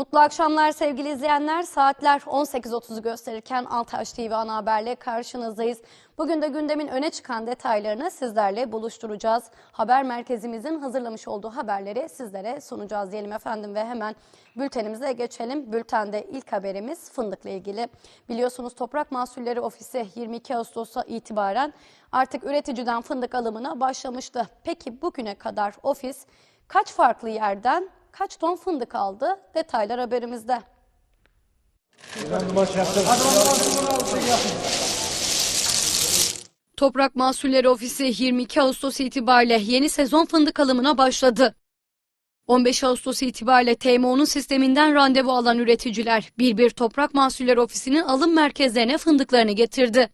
Mutlu akşamlar sevgili izleyenler. Saatler 18.30'u gösterirken Altaş TV ana haberle karşınızdayız. Bugün de gündemin öne çıkan detaylarını sizlerle buluşturacağız. Haber merkezimizin hazırlamış olduğu haberleri sizlere sunacağız diyelim efendim ve hemen bültenimize geçelim. Bültende ilk haberimiz fındıkla ilgili. Biliyorsunuz Toprak Mahsulleri Ofisi 22 Ağustos'a itibaren artık üreticiden fındık alımına başlamıştı. Peki bugüne kadar ofis kaç farklı yerden kaç ton fındık aldı? Detaylar haberimizde. Toprak Mahsulleri Ofisi 22 Ağustos itibariyle yeni sezon fındık alımına başladı. 15 Ağustos itibariyle TMO'nun sisteminden randevu alan üreticiler bir bir Toprak Mahsulleri Ofisi'nin alım merkezlerine fındıklarını getirdi.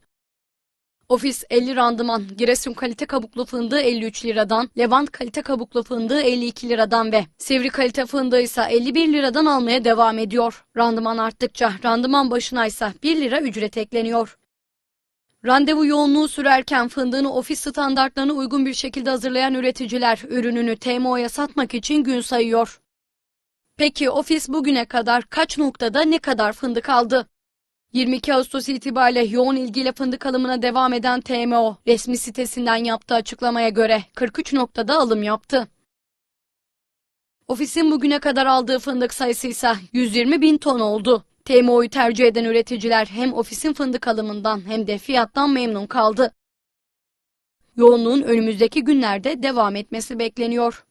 Ofis 50 randıman, Giresun kalite kabuklu fındığı 53 liradan, Levant kalite kabuklu fındığı 52 liradan ve Sivri kalite fındığı ise 51 liradan almaya devam ediyor. Randıman arttıkça randıman başına ise 1 lira ücret ekleniyor. Randevu yoğunluğu sürerken fındığını ofis standartlarına uygun bir şekilde hazırlayan üreticiler ürününü TMO'ya satmak için gün sayıyor. Peki ofis bugüne kadar kaç noktada ne kadar fındık aldı? 22 Ağustos itibariyle yoğun ilgiyle fındık alımına devam eden TMO, resmi sitesinden yaptığı açıklamaya göre 43 noktada alım yaptı. Ofisin bugüne kadar aldığı fındık sayısı ise 120 bin ton oldu. TMO'yu tercih eden üreticiler hem ofisin fındık alımından hem de fiyattan memnun kaldı. Yoğunluğun önümüzdeki günlerde devam etmesi bekleniyor.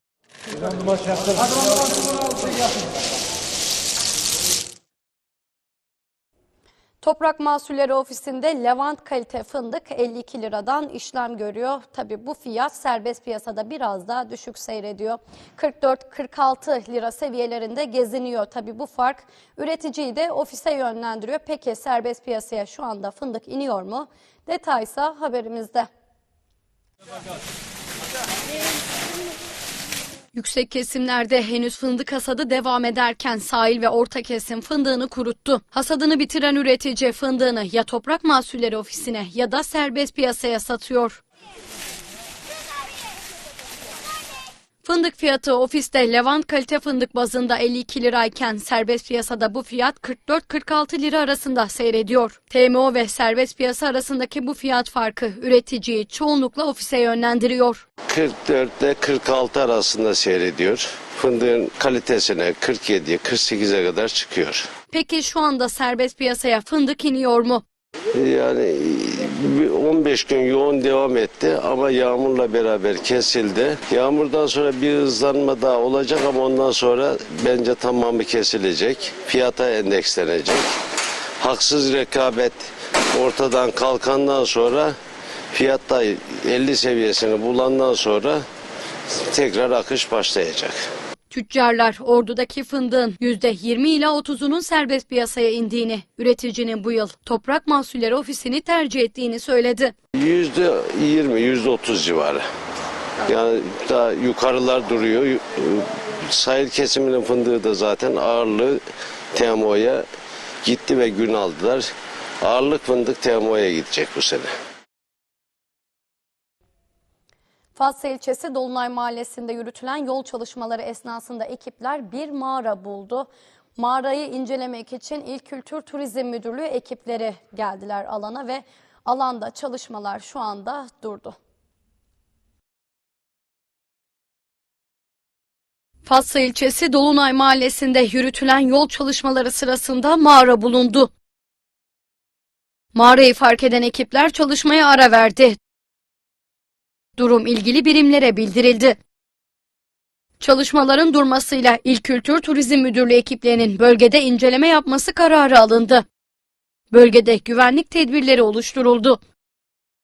Toprak Mahsulleri Ofisi'nde Levant kalite fındık 52 liradan işlem görüyor. Tabi bu fiyat serbest piyasada biraz daha düşük seyrediyor. 44-46 lira seviyelerinde geziniyor. Tabi bu fark üreticiyi de ofise yönlendiriyor. Peki serbest piyasaya şu anda fındık iniyor mu? Detaysa haberimizde. Yüksek kesimlerde henüz fındık hasadı devam ederken sahil ve orta kesim fındığını kuruttu. Hasadını bitiren üretici fındığını ya toprak mahsulleri ofisine ya da serbest piyasaya satıyor. Fındık fiyatı ofiste Levant kalite fındık bazında 52 lirayken serbest piyasada bu fiyat 44-46 lira arasında seyrediyor. TMO ve serbest piyasa arasındaki bu fiyat farkı üreticiyi çoğunlukla ofise yönlendiriyor. 44 ile 46 arasında seyrediyor. Fındığın kalitesine 47'ye 48'e kadar çıkıyor. Peki şu anda serbest piyasaya fındık iniyor mu? Yani 15 gün yoğun devam etti ama yağmurla beraber kesildi. Yağmurdan sonra bir hızlanma daha olacak ama ondan sonra bence tamamı kesilecek. Fiyata endekslenecek. Haksız rekabet ortadan kalkandan sonra fiyatta 50 seviyesini bulandan sonra tekrar akış başlayacak. Tüccarlar ordudaki fındığın %20 ila 30'unun serbest piyasaya indiğini, üreticinin bu yıl Toprak Mahsulleri Ofisi'ni tercih ettiğini söyledi. Yüzde 20, yüzde 30 civarı. Yani daha yukarılar duruyor. Sahil kesiminin fındığı da zaten ağırlığı TMO'ya gitti ve gün aldılar. Ağırlık fındık TMO'ya gidecek bu sene. Fatsa ilçesi Dolunay Mahallesi'nde yürütülen yol çalışmaları esnasında ekipler bir mağara buldu. Mağarayı incelemek için İl Kültür Turizm Müdürlüğü ekipleri geldiler alana ve alanda çalışmalar şu anda durdu. Fatsa ilçesi Dolunay Mahallesi'nde yürütülen yol çalışmaları sırasında mağara bulundu. Mağarayı fark eden ekipler çalışmaya ara verdi. Durum ilgili birimlere bildirildi. Çalışmaların durmasıyla İl Kültür Turizm Müdürlüğü ekiplerinin bölgede inceleme yapması kararı alındı. Bölgede güvenlik tedbirleri oluşturuldu.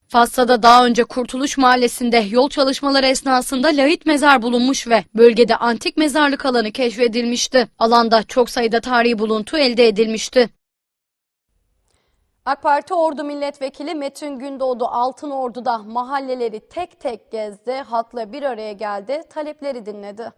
Fassa'da daha önce Kurtuluş Mahallesi'nde yol çalışmaları esnasında lahit mezar bulunmuş ve bölgede antik mezarlık alanı keşfedilmişti. Alanda çok sayıda tarihi buluntu elde edilmişti. AK Parti Ordu Milletvekili Metin Gündoğdu Altınordu'da mahalleleri tek tek gezdi, halkla bir araya geldi, talepleri dinledi.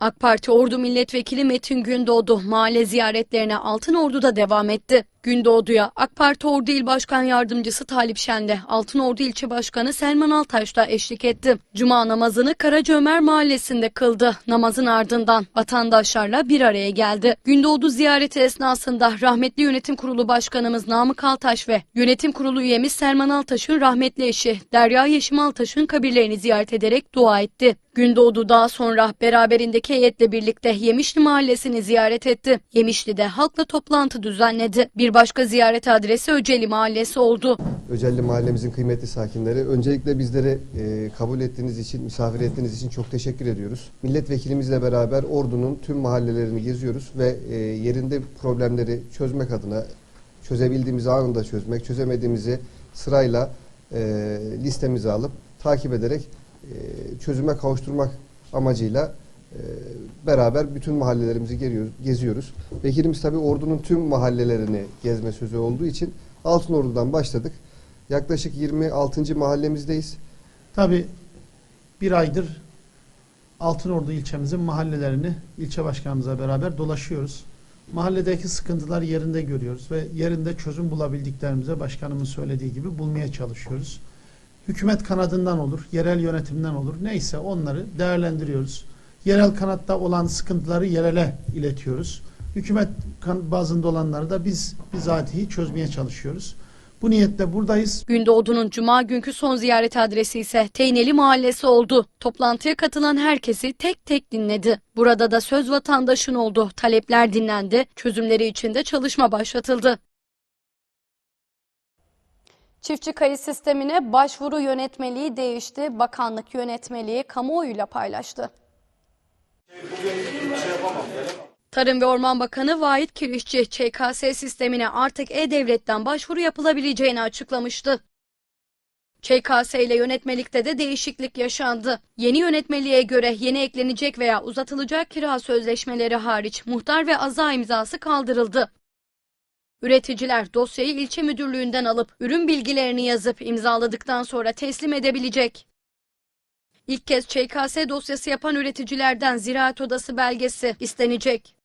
AK Parti Ordu Milletvekili Metin Gündoğdu mahalle ziyaretlerine Altınordu'da devam etti. Gündoğdu'ya AK Parti Ordu İl Başkan Yardımcısı Talip Şen'de Altınordu İlçe Başkanı Selman Altaş da eşlik etti. Cuma namazını Karacaömer Mahallesi'nde kıldı. Namazın ardından vatandaşlarla bir araya geldi. Gündoğdu ziyareti esnasında rahmetli yönetim kurulu başkanımız Namık Altaş ve yönetim kurulu üyemiz Selman Altaş'ın rahmetli eşi Derya Yeşim Altaş'ın kabirlerini ziyaret ederek dua etti. Gündoğdu daha sonra beraberindeki heyetle birlikte Yemişli Mahallesi'ni ziyaret etti. Yemişli'de halkla toplantı düzenledi. Bir başka ziyaret adresi Öceli Mahallesi oldu. Öcelli mahallemizin kıymetli sakinleri. Öncelikle bizleri e, kabul ettiğiniz için, misafir ettiğiniz için çok teşekkür ediyoruz. Milletvekilimizle beraber Ordu'nun tüm mahallelerini geziyoruz ve e, yerinde problemleri çözmek adına çözebildiğimizi anında çözmek, çözemediğimizi sırayla e, listemize alıp takip ederek e, çözüme kavuşturmak amacıyla beraber bütün mahallelerimizi geziyoruz. Vekilimiz tabii Ordu'nun tüm mahallelerini gezme sözü olduğu için Altınordu'dan başladık. Yaklaşık 26. mahallemizdeyiz. Tabi bir aydır Altınordu ilçemizin mahallelerini ilçe başkanımızla beraber dolaşıyoruz. Mahalledeki sıkıntılar yerinde görüyoruz ve yerinde çözüm bulabildiklerimize başkanımın söylediği gibi bulmaya çalışıyoruz. Hükümet kanadından olur, yerel yönetimden olur. Neyse onları değerlendiriyoruz. Yerel kanatta olan sıkıntıları yerele iletiyoruz. Hükümet kan- bazında olanları da biz bizatihi çözmeye çalışıyoruz. Bu niyetle buradayız. Gündoğdu'nun cuma günkü son ziyaret adresi ise Teyneli Mahallesi oldu. Toplantıya katılan herkesi tek tek dinledi. Burada da söz vatandaşın oldu. Talepler dinlendi. Çözümleri için de çalışma başlatıldı. Çiftçi kayıt sistemine başvuru yönetmeliği değişti. Bakanlık yönetmeliği kamuoyuyla paylaştı. Tarım ve Orman Bakanı Vahit Kirişçi, ÇKS sistemine artık E-Devlet'ten başvuru yapılabileceğini açıklamıştı. ÇKS ile yönetmelikte de değişiklik yaşandı. Yeni yönetmeliğe göre yeni eklenecek veya uzatılacak kira sözleşmeleri hariç muhtar ve aza imzası kaldırıldı. Üreticiler dosyayı ilçe müdürlüğünden alıp ürün bilgilerini yazıp imzaladıktan sonra teslim edebilecek. İlk kez ÇKS dosyası yapan üreticilerden Ziraat Odası belgesi istenecek.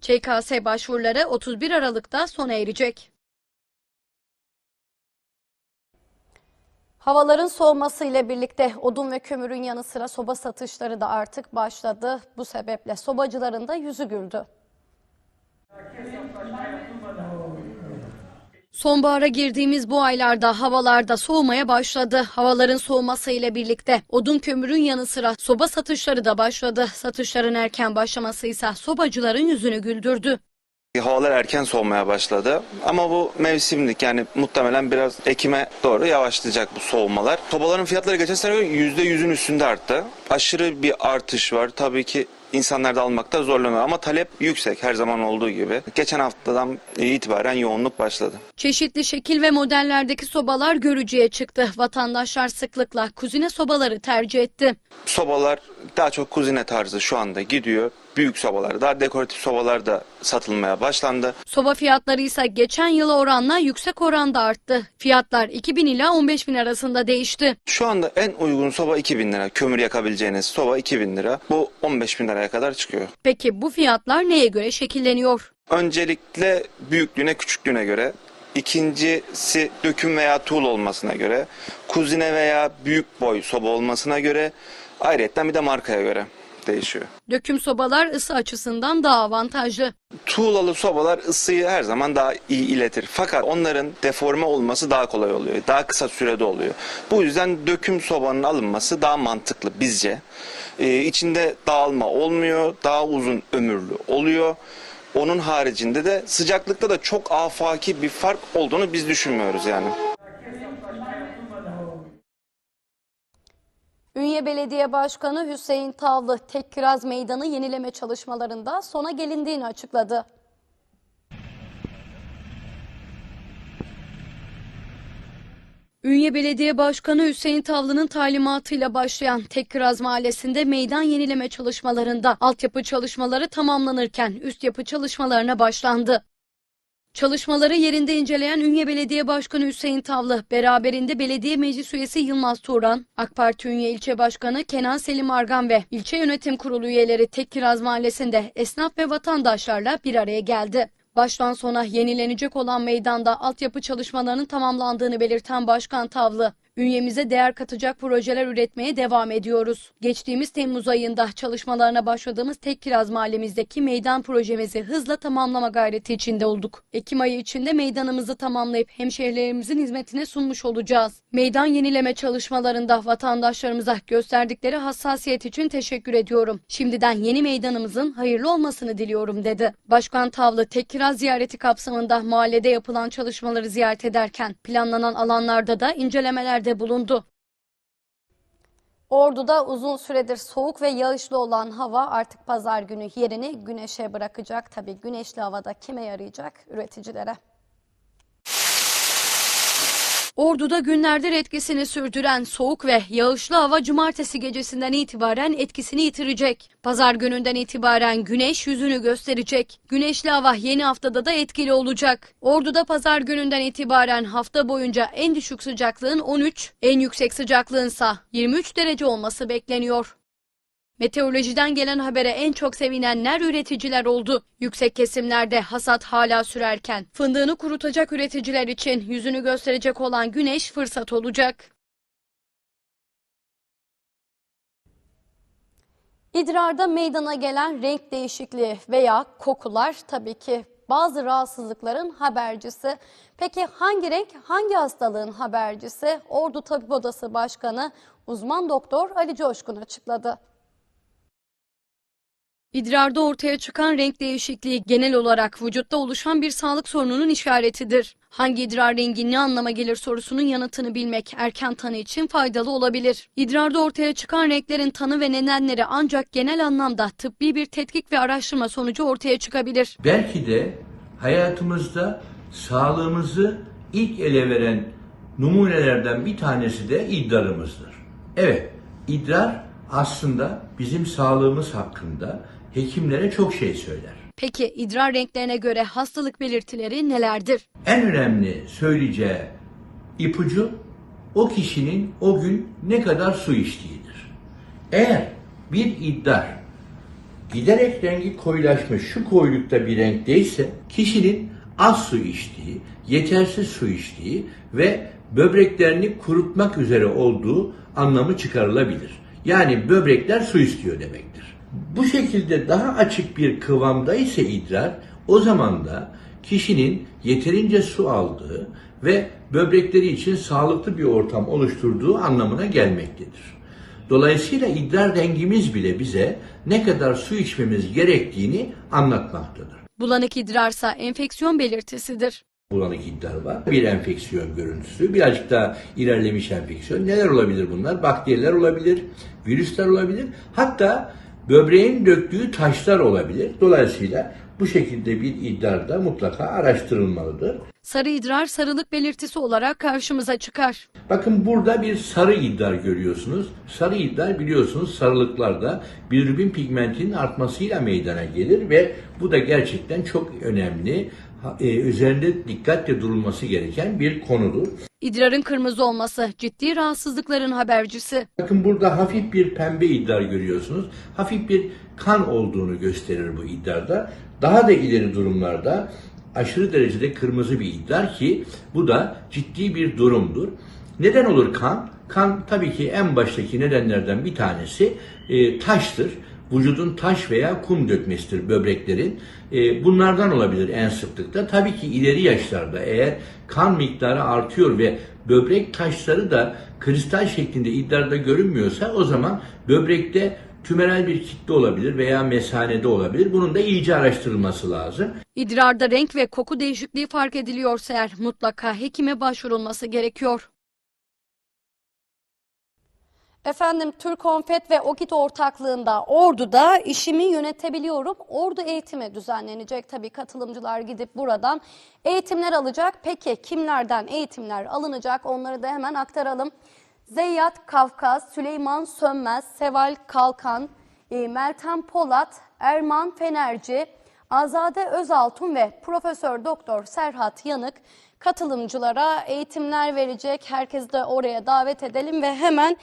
ÇKS başvuruları 31 Aralık'ta sona erecek. Havaların soğumasıyla birlikte odun ve kömürün yanı sıra soba satışları da artık başladı. Bu sebeple sobacıların da yüzü güldü. Sonbahara girdiğimiz bu aylarda havalarda soğumaya başladı. Havaların soğumasıyla birlikte odun kömürün yanı sıra soba satışları da başladı. Satışların erken başlaması ise sobacıların yüzünü güldürdü. Havalar erken soğumaya başladı ama bu mevsimlik yani muhtemelen biraz Ekim'e doğru yavaşlayacak bu soğumalar. Sobaların fiyatları geçen sene göre %100'ün üstünde arttı. Aşırı bir artış var. Tabii ki insanlar da almakta zorlanıyor ama talep yüksek her zaman olduğu gibi. Geçen haftadan itibaren yoğunluk başladı. Çeşitli şekil ve modellerdeki sobalar görücüye çıktı. Vatandaşlar sıklıkla kuzine sobaları tercih etti. Sobalar daha çok kuzine tarzı şu anda gidiyor. Büyük sobalar, daha dekoratif sobalar da satılmaya başlandı. Soba fiyatları ise geçen yıla oranla yüksek oranda arttı. Fiyatlar 2000 ila 15 bin arasında değişti. Şu anda en uygun soba 2000 lira. Kömür yakabileceğiniz soba 2000 lira. Bu 15 bin liraya kadar çıkıyor. Peki bu fiyatlar neye göre şekilleniyor? Öncelikle büyüklüğüne küçüklüğüne göre. İkincisi döküm veya tuğul olmasına göre. Kuzine veya büyük boy soba olmasına göre. Ayrıca bir de markaya göre değişiyor. Döküm sobalar ısı açısından daha avantajlı. Tuğlalı sobalar ısıyı her zaman daha iyi iletir. Fakat onların deforme olması daha kolay oluyor. Daha kısa sürede oluyor. Bu yüzden döküm sobanın alınması daha mantıklı bizce. Ee, içinde dağılma olmuyor. Daha uzun ömürlü oluyor. Onun haricinde de sıcaklıkta da çok afaki bir fark olduğunu biz düşünmüyoruz yani. Ünye Belediye Başkanı Hüseyin Tavlı tek kiraz meydanı yenileme çalışmalarında sona gelindiğini açıkladı. Ünye Belediye Başkanı Hüseyin Tavlı'nın talimatıyla başlayan Tekkiraz Mahallesi'nde meydan yenileme çalışmalarında altyapı çalışmaları tamamlanırken üst yapı çalışmalarına başlandı. Çalışmaları yerinde inceleyen Ünye Belediye Başkanı Hüseyin Tavlı, beraberinde Belediye Meclis Üyesi Yılmaz Turan, AK Parti Ünye İlçe Başkanı Kenan Selim Argan ve İlçe Yönetim Kurulu üyeleri Tekkiraz Mahallesi'nde esnaf ve vatandaşlarla bir araya geldi. Baştan sona yenilenecek olan meydanda altyapı çalışmalarının tamamlandığını belirten Başkan Tavlı, ünyemize değer katacak projeler üretmeye devam ediyoruz. Geçtiğimiz Temmuz ayında çalışmalarına başladığımız Tek Kiraz mahallemizdeki meydan projemizi hızla tamamlama gayreti içinde olduk. Ekim ayı içinde meydanımızı tamamlayıp hemşehrilerimizin hizmetine sunmuş olacağız. Meydan yenileme çalışmalarında vatandaşlarımıza gösterdikleri hassasiyet için teşekkür ediyorum. Şimdiden yeni meydanımızın hayırlı olmasını diliyorum dedi. Başkan Tavlı Tek Kiraz ziyareti kapsamında mahallede yapılan çalışmaları ziyaret ederken planlanan alanlarda da incelemelerde bulundu. Ordu'da uzun süredir soğuk ve yağışlı olan hava artık pazar günü yerini güneşe bırakacak. Tabii güneşli havada kime yarayacak? Üreticilere. Ordu'da günlerdir etkisini sürdüren soğuk ve yağışlı hava cumartesi gecesinden itibaren etkisini yitirecek. Pazar gününden itibaren güneş yüzünü gösterecek. Güneşli hava yeni haftada da etkili olacak. Ordu'da pazar gününden itibaren hafta boyunca en düşük sıcaklığın 13, en yüksek sıcaklığınsa 23 derece olması bekleniyor. Meteorolojiden gelen habere en çok sevinenler üreticiler oldu. Yüksek kesimlerde hasat hala sürerken fındığını kurutacak üreticiler için yüzünü gösterecek olan güneş fırsat olacak. İdrarda meydana gelen renk değişikliği veya kokular tabii ki bazı rahatsızlıkların habercisi. Peki hangi renk hangi hastalığın habercisi? Ordu Tabip Odası Başkanı uzman doktor Ali Coşkun açıkladı. İdrarda ortaya çıkan renk değişikliği genel olarak vücutta oluşan bir sağlık sorununun işaretidir. Hangi idrar rengi ne anlama gelir sorusunun yanıtını bilmek erken tanı için faydalı olabilir. İdrarda ortaya çıkan renklerin tanı ve nedenleri ancak genel anlamda tıbbi bir tetkik ve araştırma sonucu ortaya çıkabilir. Belki de hayatımızda sağlığımızı ilk ele veren numunelerden bir tanesi de idrarımızdır. Evet, idrar aslında bizim sağlığımız hakkında hekimlere çok şey söyler. Peki idrar renklerine göre hastalık belirtileri nelerdir? En önemli söyleyeceği ipucu o kişinin o gün ne kadar su içtiğidir. Eğer bir idrar giderek rengi koyulaşmış şu koyulukta bir renkteyse kişinin az su içtiği, yetersiz su içtiği ve böbreklerini kurutmak üzere olduğu anlamı çıkarılabilir. Yani böbrekler su istiyor demektir. Bu şekilde daha açık bir kıvamda ise idrar o zaman da kişinin yeterince su aldığı ve böbrekleri için sağlıklı bir ortam oluşturduğu anlamına gelmektedir. Dolayısıyla idrar rengimiz bile bize ne kadar su içmemiz gerektiğini anlatmaktadır. Bulanık idrarsa enfeksiyon belirtisidir. Bulanık idrar var. Bir enfeksiyon görüntüsü, birazcık daha ilerlemiş enfeksiyon. Neler olabilir bunlar? Bakteriler olabilir, virüsler olabilir. Hatta böbreğin döktüğü taşlar olabilir. Dolayısıyla bu şekilde bir idrar da mutlaka araştırılmalıdır. Sarı idrar sarılık belirtisi olarak karşımıza çıkar. Bakın burada bir sarı idrar görüyorsunuz. Sarı idrar biliyorsunuz sarılıklarda bilirubin pigmentinin artmasıyla meydana gelir ve bu da gerçekten çok önemli, ha- e, üzerinde dikkatle durulması gereken bir konudur. İdrarın kırmızı olması ciddi rahatsızlıkların habercisi. Bakın burada hafif bir pembe idrar görüyorsunuz. Hafif bir kan olduğunu gösterir bu idrarda. Daha da ileri durumlarda aşırı derecede kırmızı bir idrar ki bu da ciddi bir durumdur. Neden olur kan? Kan tabii ki en baştaki nedenlerden bir tanesi e, taştır. Vücudun taş veya kum dökmesidir böbreklerin. E, bunlardan olabilir en sıklıkta. Tabii ki ileri yaşlarda eğer kan miktarı artıyor ve böbrek taşları da kristal şeklinde idrarda görünmüyorsa o zaman böbrekte tümeral bir kitle olabilir veya mesanede olabilir. Bunun da iyice araştırılması lazım. İdrarda renk ve koku değişikliği fark ediliyorsa eğer mutlaka hekime başvurulması gerekiyor. Efendim Türk Konfet ve Okit ortaklığında Ordu'da işimi yönetebiliyorum. Ordu eğitimi düzenlenecek. Tabii katılımcılar gidip buradan eğitimler alacak. Peki kimlerden eğitimler alınacak onları da hemen aktaralım. Zeyyat Kafkas, Süleyman Sönmez, Seval Kalkan, e, Meltem Polat, Erman Fenerci, Azade Özaltun ve Profesör Doktor Serhat Yanık katılımcılara eğitimler verecek. Herkesi de oraya davet edelim ve hemen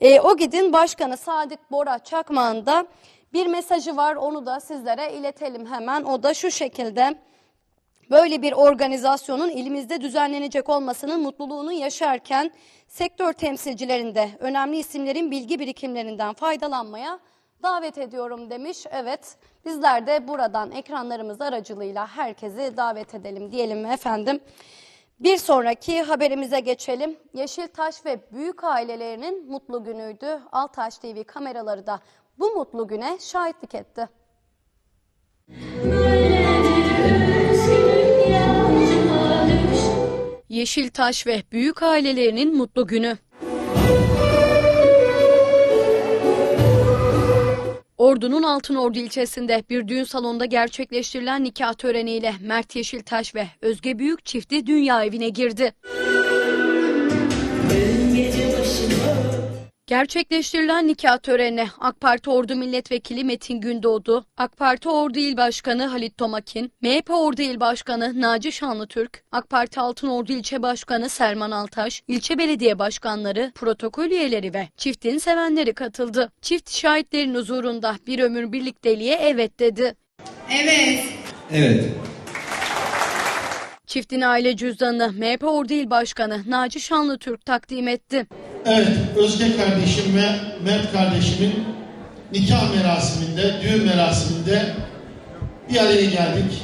e, OGİD'in Başkanı Sadık Bora Çakmağ'ın da bir mesajı var. Onu da sizlere iletelim hemen. O da şu şekilde. Böyle bir organizasyonun ilimizde düzenlenecek olmasının mutluluğunu yaşarken sektör temsilcilerinde önemli isimlerin bilgi birikimlerinden faydalanmaya davet ediyorum demiş. Evet bizler de buradan ekranlarımız aracılığıyla herkesi davet edelim diyelim efendim. Bir sonraki haberimize geçelim. Yeşiltaş ve büyük ailelerinin mutlu günüydü. Altaş TV kameraları da bu mutlu güne şahitlik etti. Yeşiltaş ve büyük ailelerinin mutlu günü. Ordu'nun Altınordu ilçesinde bir düğün salonunda gerçekleştirilen nikah töreniyle Mert Yeşiltaş ve Özge Büyük çifti dünya evine girdi. Gerçekleştirilen nikah törenine AK Parti Ordu Milletvekili Metin Gündoğdu, AK Parti Ordu İl Başkanı Halit Tomakin, MHP Ordu İl Başkanı Naci Şanlıtürk, AK Parti Altınordu İlçe Başkanı Serman Altaş, ilçe belediye başkanları, protokol üyeleri ve çiftin sevenleri katıldı. Çift şahitlerin huzurunda bir ömür birlikteliğe evet dedi. Evet. Evet. Çiftin aile cüzdanını MHP Ordu Başkanı Naci Şanlıtürk takdim etti. Evet, Özge kardeşim ve Mert kardeşimin nikah merasiminde, düğün merasiminde bir araya geldik.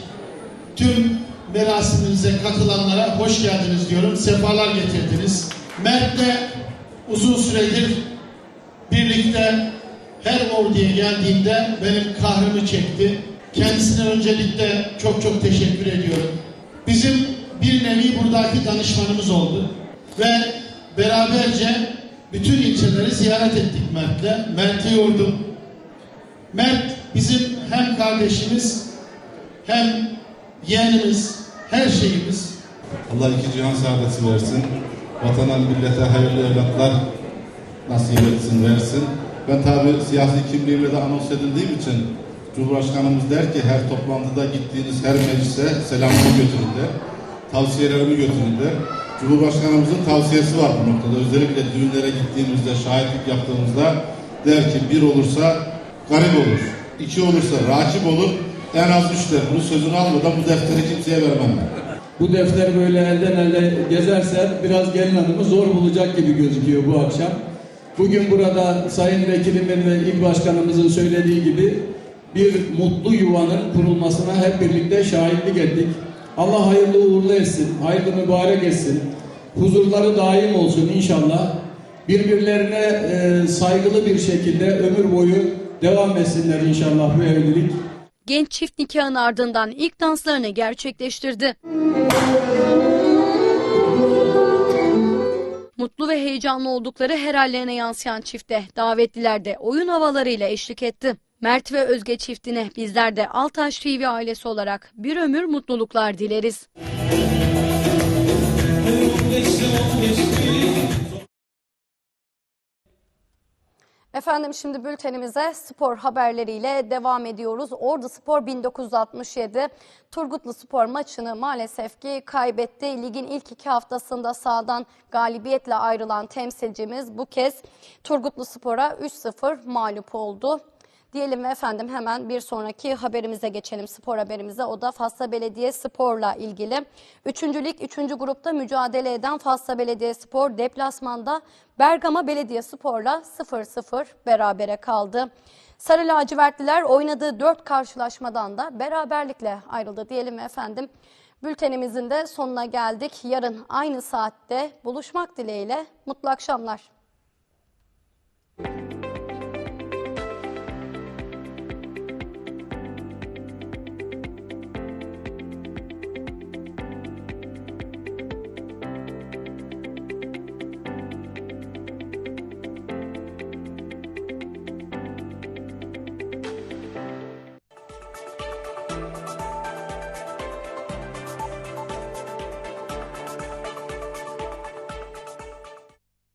Tüm merasimimize katılanlara hoş geldiniz diyorum. Sefalar getirdiniz. Mert'le uzun süredir birlikte her orduya geldiğimde benim kahrımı çekti. Kendisine öncelikle çok çok teşekkür ediyorum. Bizim bir nevi buradaki danışmanımız oldu. Ve beraberce bütün ilçeleri ziyaret ettik Mert'le. Mert'i yordum. Mert bizim hem kardeşimiz hem yeğenimiz, her şeyimiz. Allah iki cihan saadeti versin. Vatana, millete hayırlı evlatlar nasip etsin, versin. Ben tabi siyasi kimliğimle de anons edildiğim için Cumhurbaşkanımız der ki her toplantıda gittiğiniz her meclise selamımı götürün der. Tavsiyelerimi götürün der. Cumhurbaşkanımızın tavsiyesi var bu noktada. Özellikle düğünlere gittiğimizde, şahitlik yaptığımızda der ki bir olursa garip olur. iki olursa rakip olur. En az üç der. Bunun sözünü almadan bu defteri kimseye vermem. Bu defter böyle elden ele gezerse biraz gelin hanımı zor bulacak gibi gözüküyor bu akşam. Bugün burada Sayın Vekilimin ve İl Başkanımızın söylediği gibi bir mutlu yuvanın kurulmasına hep birlikte şahitlik ettik. Allah hayırlı uğurlu etsin, hayırlı mübarek etsin. Huzurları daim olsun inşallah. Birbirlerine e, saygılı bir şekilde ömür boyu devam etsinler inşallah bu evlilik. Genç çift nikahın ardından ilk danslarını gerçekleştirdi. Mutlu ve heyecanlı oldukları her hallerine yansıyan çifte davetliler de oyun havalarıyla eşlik etti. Mert ve Özge çiftine bizler de Altaş TV ailesi olarak bir ömür mutluluklar dileriz. Efendim şimdi bültenimize spor haberleriyle devam ediyoruz. Ordu Spor 1967 Turgutlu Spor maçını maalesef ki kaybetti. Ligin ilk iki haftasında sahadan galibiyetle ayrılan temsilcimiz bu kez Turgutlu Spor'a 3-0 mağlup oldu. Diyelim efendim hemen bir sonraki haberimize geçelim spor haberimize. O da Fasla Belediye Spor'la ilgili. Üçüncü lig, üçüncü grupta mücadele eden Fasla Belediye Spor deplasmanda Bergama Belediye Spor'la 0-0 berabere kaldı. Sarı lacivertliler oynadığı dört karşılaşmadan da beraberlikle ayrıldı diyelim efendim. Bültenimizin de sonuna geldik. Yarın aynı saatte buluşmak dileğiyle mutlu akşamlar.